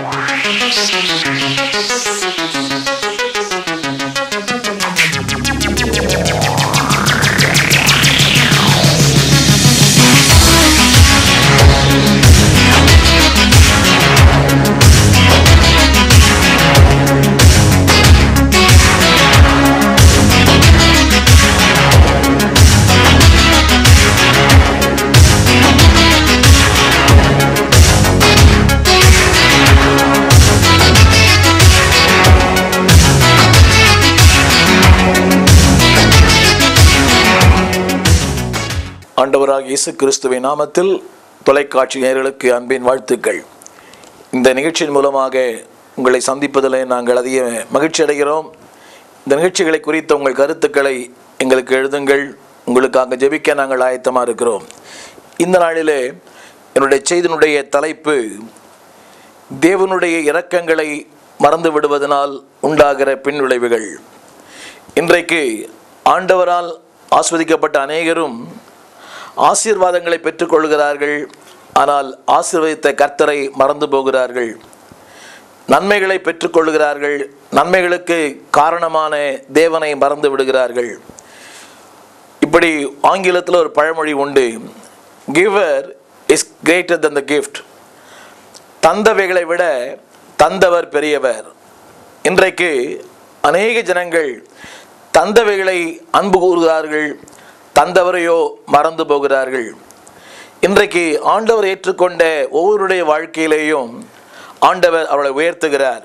Wars. ஆண்டவராக இயேசு கிறிஸ்துவின் நாமத்தில் தொலைக்காட்சி நேர்களுக்கு அன்பின் வாழ்த்துக்கள். இந்த நிகழ்ச்சியின் மூலமாக உங்களை சந்திப்பதில் நாங்கள் அதிக மகிழ்ச்சி அடைகிறோம். இந்த நிகழ்ச்சிகளை குறித்த உங்கள் கருத்துக்களை எங்களுக்கு எழுதுங்கள். உங்களுக்காக ஜெபிக்க நாங்கள் ஆயத்தமாக இருக்கிறோம். இந்த நாளிலே என்னுடைய செய்தினுடைய தலைப்பு தேவனுடைய இரக்கங்களை மறந்து விடுவதனால் உண்டாகிற பின்விளைவுகள். இன்றைக்கு ஆண்டவரால் ஆஸ்வதிக்கப்பட்ட அநேகரும் ஆசீர்வாதங்களை பெற்றுக்கொள்கிறார்கள் ஆனால் ஆசீர்வதித்த கர்த்தரை மறந்து போகிறார்கள். நன்மைகளை பெற்றுக்கொள்கிறார்கள் நன்மைகளுக்கு காரணமான தேவனை மறந்து விடுகிறார்கள். இப்படி ஆங்கிலத்தில் ஒரு பழமொழி உண்டு. Giver is greater than the gift தந்தவைகளை விட தந்தவர் பெரியவர். இன்றைக்கு அநேக ஜனங்கள் தந்தவைகளை அன்பு கூறுகிறார்கள். தந்தவரையோ மறந்து போகிறார்கள். இன்றைக்கு ஆண்டவர் ஏற்றுக்கொண்ட ஒவ்வொருடைய வாழ்க்கையிலேயும் ஆண்டவர் அவளை உயர்த்துகிறார்.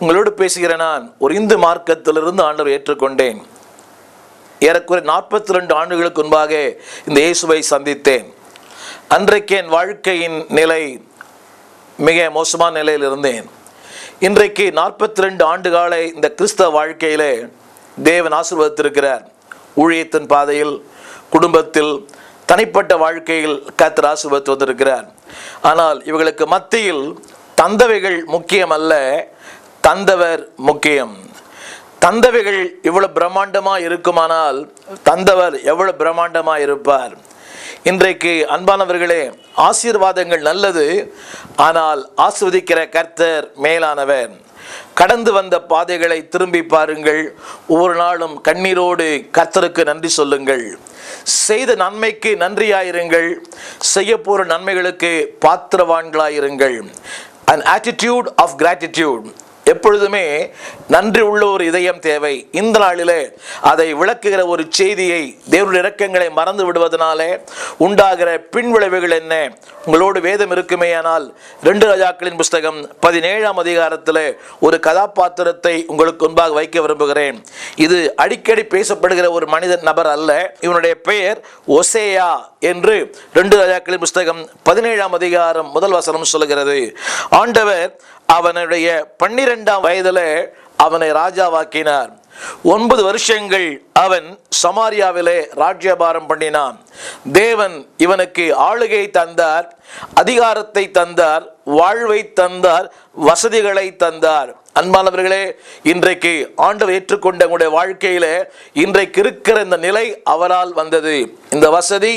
உங்களோடு பேசுகிற நான் ஒரு இந்து மார்க்கத்திலிருந்து ஆண்டவர் ஏற்றுக்கொண்டேன். ஏறக்குறை நாற்பத்தி ரெண்டு ஆண்டுகளுக்கு முன்பாக இந்த இயேசுவை சந்தித்தேன். அன்றைக்கு என் வாழ்க்கையின் நிலை மிக மோசமான நிலையில் இருந்தேன். இன்றைக்கு நாற்பத்தி ரெண்டு ஆண்டு கால இந்த கிறிஸ்தவ வாழ்க்கையிலே தேவன் ஆசீர்வதித்திருக்கிறார். ஊழியத்தின் பாதையில் குடும்பத்தில் தனிப்பட்ட வாழ்க்கையில் கர்த்தர் ஆசீர்வதித்து வந்திருக்கிறார். ஆனால் இவர்களுக்கு மத்தியில் தந்தவைகள் முக்கியம் அல்ல தந்தவர் முக்கியம். தந்தவைகள் இவ்வளவு பிரம்மாண்டமாக இருக்குமானால் தந்தவர் எவ்வளவு பிரம்மாண்டமாக இருப்பார். இன்றைக்கு அன்பானவர்களே ஆசீர்வாதங்கள் நல்லது ஆனால் ஆஸ்வதிக்கிற கர்த்தர் மேலானவர். கடந்து வந்த பாதைகளை திரும்பி பாருங்கள். ஒவ்வொரு நாளும் கண்ணீரோடு கர்த்தருக்கு நன்றி சொல்லுங்கள். செய்த நன்மைக்கு நன்றியாயிருங்கள். செய்ய போற நன்மைகளுக்கு பாத்திரவான்களாயிருங்கள். அன் ஆட்டிடியூட் ஆஃப் கிராட்டிடியூட் எப்பொழுதுமே நன்றி உள்ள ஒரு இதயம் தேவை. இந்த நாளிலே அதை விளக்குகிற ஒரு செய்தியை தேவனுடைய இறக்கங்களை மறந்து விடுவதனாலே உண்டாகிற பின்விளைவுகள் என்ன? உங்களோடு வேதம் இருக்குமேயானால் ரெண்டு ராஜாக்களின் புஸ்தகம் பதினேழாம் அதிகாரத்தில் ஒரு கதாபாத்திரத்தை உங்களுக்கு முன்பாக வைக்க விரும்புகிறேன். இது அடிக்கடி பேசப்படுகிற ஒரு மனிதன் நபர் அல்ல. இவனுடைய பெயர் ஒசேயா என்று ரெண்டு ராஜாக்களின் புஸ்தகம் பதினேழாம் அதிகாரம் முதல் வசனம் சொல்லுகிறது. ஆண்டவர் அவனுடைய பன்னிரெண்டாம் வயதில் அவனை ராஜாவாக்கினார் ஒன்பது வருஷங்கள் அவன் சமாரியாவிலே ராஜ்யபாரம் பண்ணினான். தேவன் இவனுக்கு ஆளுகை தந்தார் அதிகாரத்தை தந்தார் வாழ்வை தந்தார் வசதிகளை தந்தார். அன்பானவர்களே இன்றைக்கு ஆண்டவர் ஏற்றுக்கொண்ட உங்களுடைய வாழ்க்கையில இன்றைக்கு இருக்கிற இந்த நிலை அவரால் வந்தது. இந்த வசதி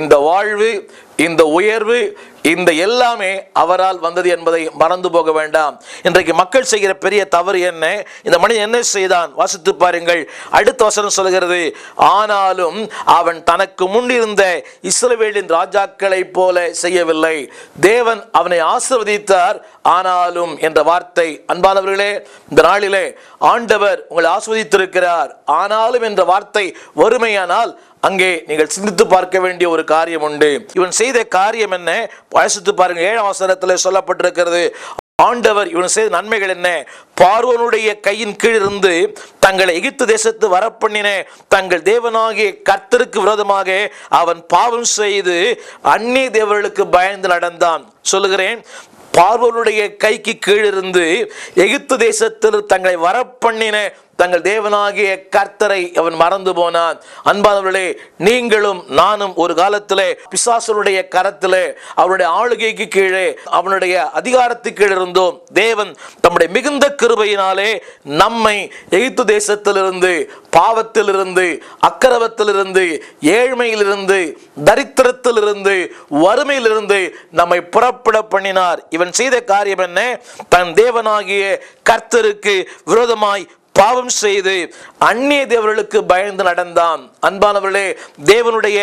இந்த வாழ்வு இந்த உயர்வு இந்த எல்லாமே அவரால் வந்தது என்பதை மறந்து போக வேண்டாம். இன்றைக்கு மக்கள் செய்கிற பெரிய தவறு என்ன? இந்த மனிதன் என்ன செய்தான்? வாசித்து பாருங்கள். அடுத்த வசனம் சொல்கிறது ஆனாலும் அவன் தனக்கு முன்னிருந்த இஸ்ரவேலின் ராஜாக்களைப் போல செய்யவில்லை. தேவன் அவனை ஆசிர்வதித்தார். ஆனாலும் என்ற வார்த்தை. அன்பானவர்களே இந்த நாளிலே ஆண்டவர் உங்களை ஆஸ்வதித்திருக்கிறார் ஆனாலும் என்ற வார்த்தை வறுமையானால் அங்கே நீங்கள் சிந்தித்து பார்க்க வேண்டிய ஒரு காரியம் உண்டு. இவன் செய்த காரியம் என்ன? வாசித்து பாருங்க. ஏழாம் அவசரத்தில் சொல்லப்பட்டிருக்கிறது ஆண்டவர் இவன் செய்த நன்மைகள் என்ன? பார்வனுடைய கையின் கீழ் இருந்து தங்களை எகிப்து தேசத்து வரப்பண்ணின தங்கள் தேவனாகிய கர்த்தருக்கு விரோதமாக அவன் பாவம் செய்து அந்நிய தேவர்களுக்கு பயந்து நடந்தான். சொல்லுகிறேன் பார்வனுடைய கைக்கு கீழிருந்து எகிப்து தேசத்தில் தங்களை வரப்பண்ணின தங்கள் தேவனாகிய கர்த்தரை அவன் மறந்து போனான். அன்பானவர்களே நீங்களும் நானும் ஒரு காலத்திலே பிசாசனுடைய கரத்திலே அவனுடைய ஆளுகைக்கு கீழே அவனுடைய அதிகாரத்துக்கு கீழே இருந்தோம். தேவன் தம்முடைய மிகுந்த கிருபையினாலே நம்மை எகிப்து தேசத்திலிருந்து பாவத்திலிருந்து அக்கரவத்திலிருந்து ஏழ்மையிலிருந்து தரித்திரத்திலிருந்து வறுமையிலிருந்து நம்மை புறப்பட பண்ணினார். இவன் செய்த காரியம் என்ன? தன் தேவனாகிய கர்த்தருக்கு விரோதமாய் பாவம் செய்து அந்நிய தேவர்களுக்கு பயந்து நடந்தான். அன்பானவர்களே தேவனுடைய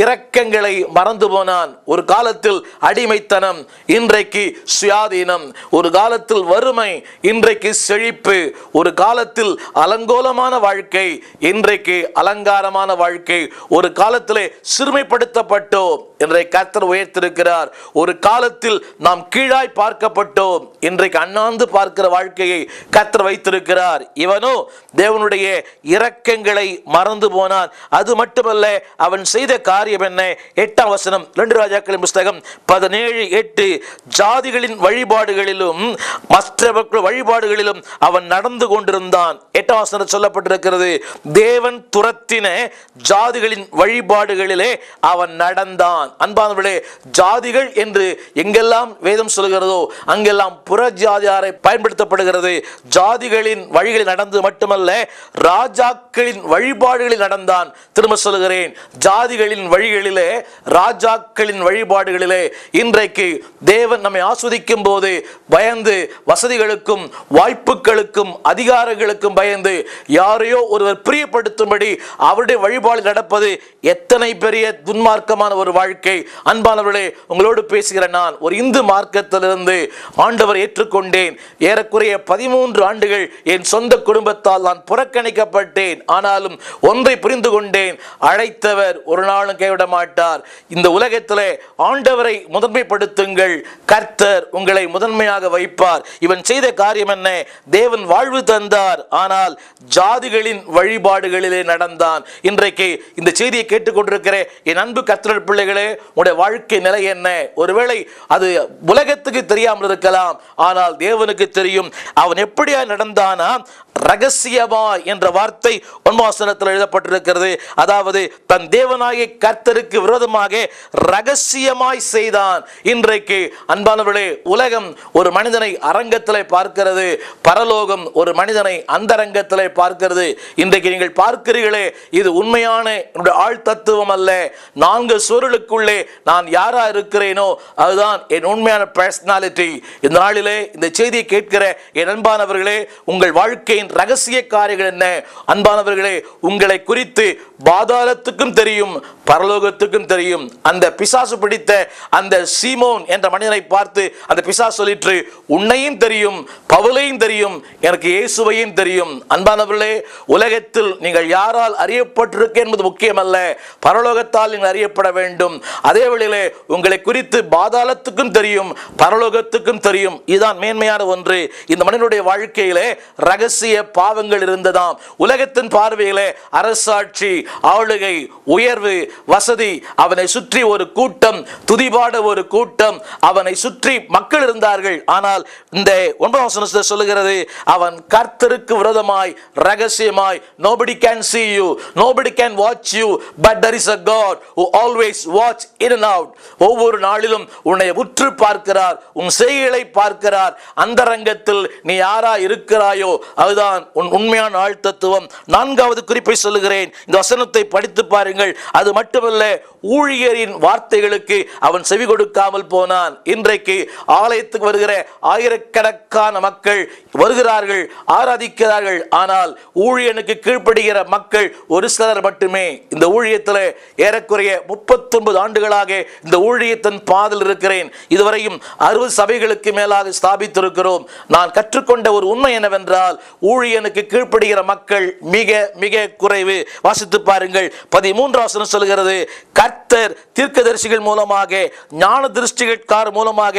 இரக்கங்களை மறந்து போனான் ஒரு காலத்தில் அடிமைத்தனம் இன்றைக்கு சுயாதீனம் ஒரு காலத்தில் வறுமை இன்றைக்கு செழிப்பு ஒரு காலத்தில் அலங்கோலமான வாழ்க்கை இன்றைக்கு அலங்காரமான வாழ்க்கை ஒரு காலத்திலே சிறுமைப்படுத்தப்பட்டோம் இன்றைய கர்த்தர் உயர்த்திருக்கிறார். ஒரு காலத்தில் நாம் கீழாய் பார்க்கப்பட்டோம் இன்றைக்கு அண்ணாந்து பார்க்கிற வாழ்க்கையை கர்த்தர் வைத்திருக்கிறார். இவனோ தேவனுடைய இரக்கங்களை மறந்து போனான் அது மட்டுமல்ல அவன் செய்த காரியம் என்ன? எட்டாம் வசனம் ரெண்டு ராஜாக்களின் புஸ்தகம் பதினேழு எட்டு ஜாதிகளின் வழிபாடுகளிலும் மற்ற வழிபாடுகளிலும் அவன் நடந்து கொண்டிருந்தான். எட்டாம் வசனம் சொல்லப்பட்டிருக்கிறது தேவன் துரத்தின ஜாதிகளின் வழிபாடுகளிலே அவன் நடந்தான். அன்பானவர்களே ஜாதிகள் என்று எங்கெல்லாம் வேதம் சொல்கிறதோ அங்கெல்லாம் புற ஜாதியாரை பயன்படுத்தப்படுகிறது. ஜாதிகளின் வழிகளில் நடந்து மட்டுமல்ல ராஜாக்களின் வழிபாடுகளில் நடந்தான். திரும்ப சொல்கிறேன் ஜாதிகளின் வழிகளிலே ராஜாக்களின் வழிபாடுகளிலே இன்றைக்கு தேவன் நம்மை ஆஸ்வதிக்கும் போது பயந்து வசதிகளுக்கும் வாய்ப்புகளுக்கும் அதிகாரங்களுக்கும் பயந்து யாரையோ ஒருவர் பிரியப்படுத்தும்படி அவருடைய வழிபாடு நடப்பது எத்தனை பெரிய துன்மார்க்கமான ஒரு வாழ்க்கை. அன்பானவர்களே உங்களோடு பேசுகிற நான் ஒரு இந்து மார்க்கத்திலிருந்து ஆண்டவர் ஏற்றுக்கொண்டேன். ஏறக்குறைய பதிமூன்று ஆண்டுகள் என் சொந்த குடும்பத்தால் நான் புறக்கணிக்கப்பட்டேன். ஆனாலும் ஒன்றை புரிந்து கொண்டேன். அழைத்தவர் ஒரு நாளும் கைவிட மாட்டார் இந்த உலகத்திலே ஆண்டவரை முதன்மைப்படுத்துங்கள். கர்த்தர் உங்களை முதன்மையாக வைப்பார். இவன் செய்த காரியம் என்ன? தேவன் வாழ்வு தந்தார். ஆனால் ஜாதிகளின் வழிபாடுகளிலே நடந்தான். இன்றைக்கு இந்த செய்தியை கேட்டுக்கொண்டிருக்கிற என் அன்பு கர்த்தர் பிள்ளைகளே உடைய வாழ்க்கை நிலை என்ன? ஒருவேளை அது உலகத்துக்கு தெரியாமல் இருக்கலாம். ஆனால் தேவனுக்கு தெரியும். அவன் எப்படியா நடந்தானா? ரகசியமா என்ற வார்த்தை ஒன்மாசனத்தில் எழுதப்பட்டிருக்கிறது. அதாவது தன் தேவனாகிய கர்த்தருக்கு விரோதமாக ரகசியமாய் செய்தான். இன்றைக்கு அன்பானவர்களே உலகம் ஒரு மனிதனை அரங்கத்தில் பார்க்கிறது. பரலோகம் ஒரு மனிதனை அந்தரங்கத்திலே பார்க்கிறது. இன்றைக்கு நீங்கள் பார்க்கிறீர்களே இது உண்மையான என்னுடைய ஆள் தத்துவம் அல்ல. நான்கு சுருளுக்குள்ளே நான் யாரா இருக்கிறேனோ அதுதான் என் உண்மையான பர்சனாலிட்டி இந்த நாளிலே இந்த செய்தியை கேட்கிற என் அன்பானவர்களே உங்கள் வாழ்க்கையின் ரகசிய காரியங்கள் என்ன? அன்பானவர்களே உங்களை குறித்து பாதாளத்துக்கும் தெரியும் பரலோகத்துக்கும் தெரியும். அந்த பிசாசு பிடித்த அந்த சீமோன் என்ற மனிதனை பார்த்து அந்த பிசாசு சொல்லிற்று உன்னையும் தெரியும் பவுலையும் தெரியும் எனக்கு இயேசுவையும் தெரியும். அன்பானவர்களே உலகத்தில் நீங்கள் யாரால் அறியப்பட்டிருக்க என்பது முக்கியமல்ல. பரலோகத்தால் நீங்கள் அறியப்பட வேண்டும். அதே வழியிலே உங்களை குறித்து பாதாளத்துக்கும் தெரியும் பரலோகத்துக்கும் தெரியும். இதுதான் மேன்மையான ஒன்று. இந்த மனிதனுடைய வாழ்க்கையிலே ரகசிய பாவங்கள் இருந்ததாம். உலகத்தின் பார்வையிலே அரசாட்சி ஆட்சி ஆளுகை உயர்வு வசதி அவனை சுற்றி ஒரு கூட்டம் துதிபாட ஒரு கூட்டம் அவனை சுற்றி மக்கள் இருந்தார்கள். ஆனால் இந்த ஒன்பதாம் வசனத்தில் சொல்லுகிறது அவன் கர்த்தருக்கு விரோதமாய் ரகசியமாய் nobody can see you nobody can watch you but there is a god who always watch in and out ஒவ்வொரு நாளிலும் உன்னை உற்று பார்க்கிறார் உன் செய்கைகளை பார்க்கிறார். அந்தரங்கத்தில் நீ யாரா இருக்கிறாயோ அதுதான் உன் உண்மையான ஆழ்த்தத்துவம் நான்காவது குறிப்பை சொல்லுகிறேன் இந்த வசனத்தை படித்து பாருங்கள். அது மட்டுமல்ல ஊழியரின் வார்த்தைகளுக்கு அவன் செவி கொடுக்காமல் போனான். இன்றைக்கு ஆலயத்துக்கு வருகிற ஆயிரக்கணக்கான மக்கள் வருகிறார்கள் ஆராதிக்கிறார்கள். ஆனால் ஊழியனுக்கு கீழ்ப்படுகிற மக்கள் ஒரு சிலர் மட்டுமே. இந்த ஊழியத்தில் ஏறக்குறைய முப்பத்தொன்பது ஆண்டுகளாக இந்த ஊழியத்தின் பாதல் இருக்கிறேன். இதுவரையும் அறுபது சபைகளுக்கு மேலாக ஸ்தாபித்திருக்கிறோம். நான் கற்றுக்கொண்ட ஒரு உண்மை என்னவென்றால் ஊழியனுக்கு கீழ்ப்படுகிற மக்கள் மிக மிக குறைவு. வாசித்து பாருங்கள். பதிமூன்று வசனம் சொல்கிறது கர்த்தர் தீர்க்கதரிசிகள் மூலமாக ஞான திருஷ்டிகள்கார் மூலமாக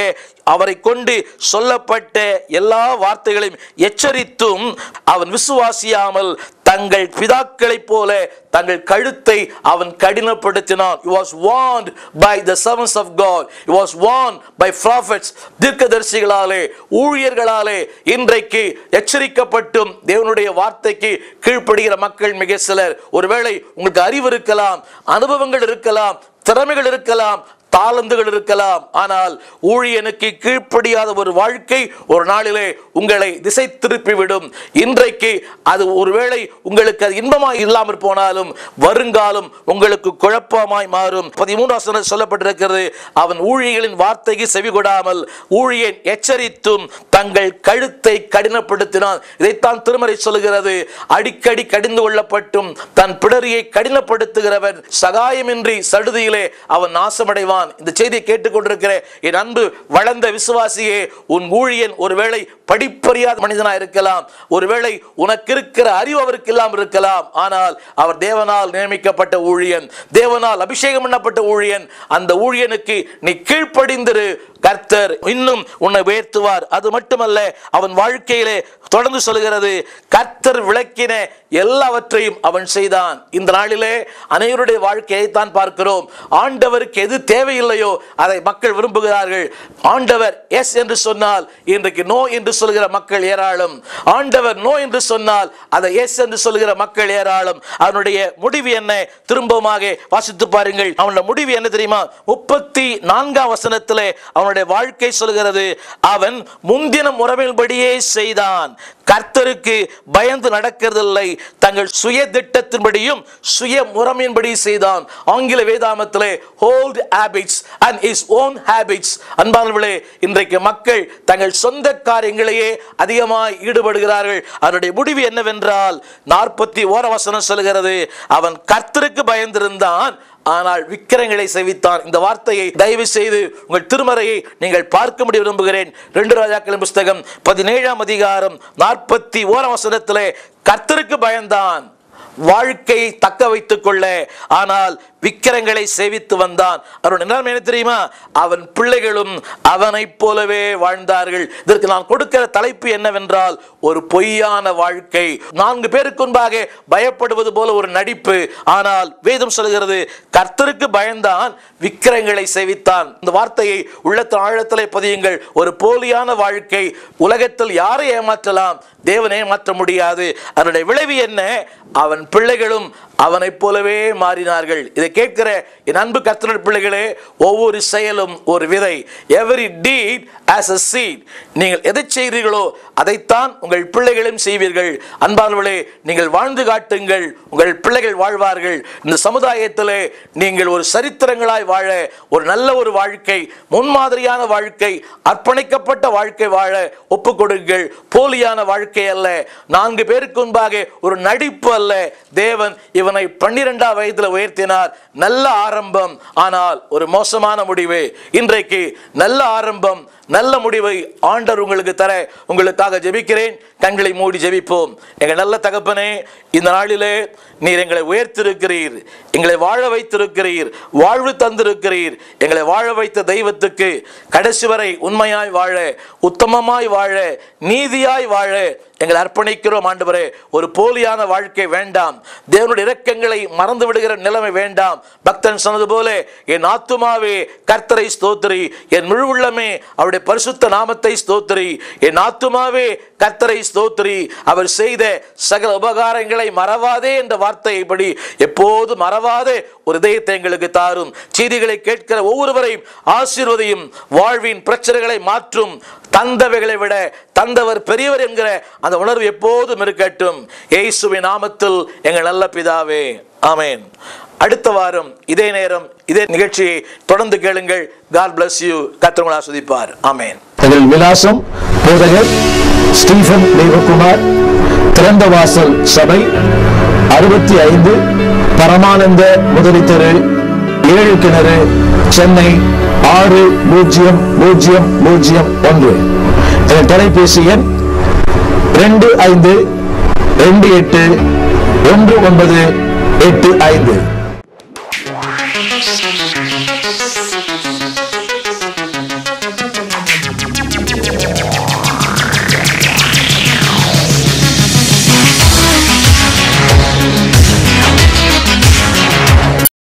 அவரை கொண்டு சொல்லப்பட்ட எல்லா வார்த்தைகளையும் எச்சரித்தும் அவன் விசுவாசியாமல் தங்கள் பிதாக்களைப் போல தங்கள் கழுத்தை அவன் கடினப்படுத்தினான். He was warned by the servants of god. He was warned by prophets தீர்க்கதரிசிகளாலே ஊழியர்களாலே இன்றைக்கு எச்சரிக்கப்பட்டும் தேவனுடைய வார்த்தைக்கு கீழ்ப்படுகிற மக்கள் மிக சிலர். ஒருவேளை உங்களுக்கு அறிவு இருக்கலாம் அனுபவங்கள் இருக்கலாம் திறமைகள் இருக்கலாம் தாளந்துகள் இருக்கலாம். ஆனால் ஊழியனுக்கு கீழ்ப்படியாத ஒரு வாழ்க்கை ஒரு நாளிலே உங்களை திசை திருப்பிவிடும். இன்றைக்கு அது ஒருவேளை உங்களுக்கு அது இன்பமாய் இல்லாமல் போனாலும் வருங்காலம் உங்களுக்கு குழப்பமாய் மாறும். பதிமூன்று சொல்லப்பட்டிருக்கிறது அவன் ஊழியர்களின் வார்த்தைக்கு செவிகொடாமல் ஊழியன் எச்சரித்தும் தங்கள் கழுத்தை கடினப்படுத்தினான். இதைத்தான் திருமறை சொல்லுகிறது அடிக்கடி கடிந்து கொள்ளப்பட்டும் தன் பிடரியை கடினப்படுத்துகிறவன் சகாயமின்றி சடுதியிலே அவன் நாசமடைவான். இந்த செய்தியை கேட்டுக்கொண்டிருக்கிற என் அன்பு வளர்ந்த விசுவாசியே உன் ஊழியன் ஒருவேளை படிப்பறியாத மனிதனா இருக்கலாம். ஒருவேளை உனக்கு இருக்கிற அறிவு அவருக்கு இல்லாமல் இருக்கலாம். ஆனால் அவர் தேவனால் நியமிக்கப்பட்ட ஊழியன் தேவனால் அபிஷேகம் பண்ணப்பட்ட ஊழியன். அந்த ஊழியனுக்கு நீ கீழ்ப்படிந்திரு. கர்த்தர் இன்னும் உன்னை உயர்த்துவார். அது மட்டுமல்ல அவன் வாழ்க்கையிலே தொடர்ந்து சொல்கிறது கர்த்தர் விளக்கின எல்லாவற்றையும் அவன் செய்தான். இந்த நாளிலே அனைவருடைய வாழ்க்கையை தான் பார்க்கிறோம். ஆண்டவருக்கு எது தேவையில்லையோ அதை மக்கள் விரும்புகிறார்கள். ஆண்டவர் எஸ் என்று சொன்னால் இன்றைக்கு நோ என்று சொல்கிற மக்கள் ஏராளம். ஆண்டவர் நோ என்று சொன்னால் அதை எஸ் என்று சொல்கிற மக்கள் ஏராளம். அவனுடைய முடிவு என்ன? திரும்பமாக வாசித்து பாருங்கள். அவனுடைய முடிவு என்ன தெரியுமா? முப்பத்தி நான்காம் வசனத்திலே அவனுடைய வாழ்க்கை சொல்கிறது. அவன் முந்தின முறைமையின்படியே செய்தான். கர்த்தருக்கு பயந்து நடக்கிறதில்லை. தங்கள் சுய திட்டத்தின்படியும் சுய முறைமையின்படி செய்தான். ஆங்கில வேதாமத்திலே hold habits and is own habits அன்பானவர்களே இன்றைக்கு மக்கள் தங்கள் சொந்த காரியங்களையே அதிகமாய் ஈடுபடுகிறார்கள். அதனுடைய முடிவு என்னவென்றால் நாற்பத்தி ஓர வசனம் சொல்கிறது அவன் கர்த்தருக்கு பயந்திருந்தான் ஆனால் விக்கிரங்களை செவித்தான். இந்த வார்த்தையை தயவு செய்து உங்கள் திருமறையை நீங்கள் பார்க்க முடிய விரும்புகிறேன். ரெண்டு ராஜாக்களின் புஸ்தகம் பதினேழாம் அதிகாரம் நாற்பத்தி ஓராம் வசனத்திலே கர்த்தருக்கு பயந்தான். வாழ்க்கையை தக்க வைத்துக் கொள்ள. ஆனால் விக்கிரங்களை சேவித்து வந்தான். அவருடைய நிலைமை என்ன தெரியுமா? அவன் பிள்ளைகளும் அவனைப் போலவே வாழ்ந்தார்கள். இதற்கு நான் கொடுக்கிற தலைப்பு என்னவென்றால் ஒரு பொய்யான வாழ்க்கை. நான்கு பேருக்கு முன்பாக பயப்படுவது போல ஒரு நடிப்பு. ஆனால் வேதம் சொல்கிறது கர்த்தருக்கு பயந்தான் விக்கிரங்களை சேவித்தான். இந்த வார்த்தையை உள்ளத்தின் ஆழத்திலே பதியுங்கள். ஒரு போலியான வாழ்க்கை. உலகத்தில் யாரை ஏமாற்றலாம்? தேவனை ஏமாற்ற முடியாது. அதனுடைய விளைவு என்ன? அவன் பிள்ளைகளும் அவனைப் போலவே மாறினார்கள். இதை கேட்கிற என் அன்பு கர்த்தருடைய பிள்ளைகளே ஒவ்வொரு செயலும் ஒரு விதை. Every deed as a seed நீங்கள் எதை செய்கிறீர்களோ அதைத்தான் உங்கள் பிள்ளைகளும் செய்வீர்கள். அன்பானவர்களே நீங்கள் வாழ்ந்து காட்டுங்கள். உங்கள் பிள்ளைகள் வாழ்வார்கள். இந்த சமுதாயத்திலே நீங்கள் ஒரு சரித்திரங்களாய் வாழ ஒரு நல்ல ஒரு வாழ்க்கை முன்மாதிரியான வாழ்க்கை அர்ப்பணிக்கப்பட்ட வாழ்க்கை வாழ ஒப்பு கொடுங்கள். போலியான வாழ்க்கை அல்ல. நான்கு பேருக்கு முன்பாக ஒரு நடிப்பு அல்ல. தேவன் இவன் பன்னிரெண்டாம் வயதில் உயர்த்தினார். நல்ல ஆரம்பம். ஆனால் ஒரு மோசமான முடிவு. இன்றைக்கு நல்ல ஆரம்பம். நல்ல முடிவை ஆண்டர் உங்களுக்கு தர உங்களுக்காக ஜெபிக்கிறேன். கண்களை மூடி ஜெபிப்போம். எங்கள் நல்ல தகப்பனே இந்த நாளிலே நீர் எங்களை உயர்த்திருக்கிறீர். எங்களை வாழ வைத்திருக்கிறீர். வாழ்வு தந்திருக்கிறீர். எங்களை வாழ வைத்த தெய்வத்துக்கு கடைசி வரை உண்மையாய் வாழ உத்தமமாய் வாழ நீதியாய் வாழ எங்களை அர்ப்பணிக்கிறோம் ஆண்டவரே. ஒரு போலியான வாழ்க்கை வேண்டாம். தேவனுடைய இரக்கங்களை மறந்து விடுகிற நிலைமை வேண்டாம். பக்தன் சொன்னது போல என் ஆத்துமாவே கர்த்தரை ஸ்தோத்திரி. என் முழு உள்ளமே அவருடைய பரிசுத்த நாமத்தை ஸ்தோத்திரி. என் ஆத்துமாவே கத்தரை ஸ்தோத்திரி. அவர் செய்த சகல உபகாரங்களை மறவாதே என்ற வார்த்தையைப்படி எப்போது மறவாதே ஒரு இதயத்தை எங்களுக்கு தாரும். செய்திகளை கேட்கிற ஒவ்வொருவரையும் ஆசீர்வதையும் வாழ்வின் பிரச்சனைகளை மாற்றும். தந்தவைகளை விட தந்தவர் பெரியவர் என்கிற அந்த உணர்வு எப்போதும் இருக்கட்டும். இயேசுவின் நாமத்தில் எங்கள் நல்ல பிதாவே ஆமேன். அடுத்த வாரம் இதே நேரம் இதே நிகழ்ச்சியை தொடர்ந்து கேளுங்கள். காட் பிளஸ் யூ கத்திரங்களை சுதிப்பார் ஆமேன். எங்கள் விலாசம் போதகர் ஸ்டீஃபன் தேவகுமார் திறந்த வாசல் சபை அறுபத்தி ஐந்து பரமானந்த முதலி தெரு ஏழு கிணறு சென்னை ஆறு பூஜ்ஜியம் பூஜ்ஜியம் பூஜ்ஜியம் ஒன்று. என் தொலைபேசி எண் ரெண்டு ஐந்து ரெண்டு எட்டு ஒன்று ஒன்பது எட்டு ஐந்து.